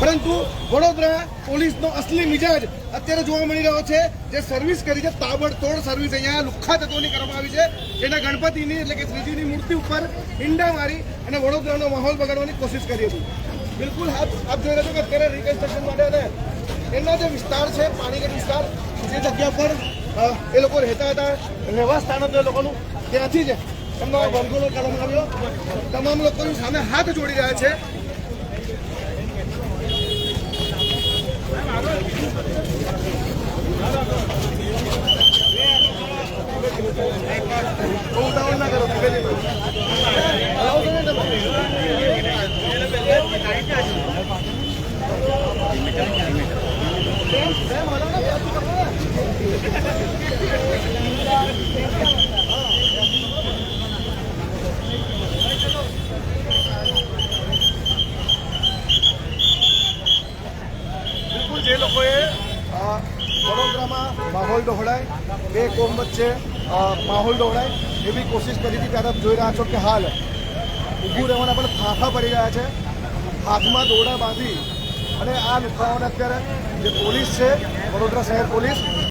પરંતુ વડોદરા પોલીસનો અસલી મિજાજ અત્યારે જોવા મળી રહ્યો છે, જે સર્વિસ કરી છે, તાબડતોડ સર્વિસ અહીંયા લુખ્ખા તત્વોની કરવામાં આવી છે. જેના ગણપતિની એટલે કે શ્રીજીની મૂર્તિ ઉપર ઈંડા મારી અને વડોદરાનો માહોલ બગાડવાની કોશિશ કરી હતી. બિલકુલ આપ આપ જોઈ રહ્યા કે અત્યારે રિકન્સ્ટ્રક્શન માટે અને એમના જે વિસ્તાર છે, પાણીગઢ વિસ્તાર, જે જગ્યા પર એ લોકો રહેતા હતા રહેવા સ્થાન હતું એ લોકોનું, ત્યાંથી જ એમનો બંગલો કાઢવામાં આવ્યો. તમામ લોકોની સામે હાથ જોડી રહ્યા છે. બિલકુલ જે લોકોએ વડોદરામાં માહોલ ડહોળાય બે કોમ વચ્ચે માહોલ દોડાય એવી કોશિશ કરી હતી, ત્યારે જોઈ રહ્યા છો કે હાલ ઊભું રહેવાના પણ ફાંફા પડી રહ્યા છે. હાથમાં દોડા બાંધી અને આ લુખાઓને અત્યારે જે પોલીસ છે, વડોદરા શહેર પોલીસ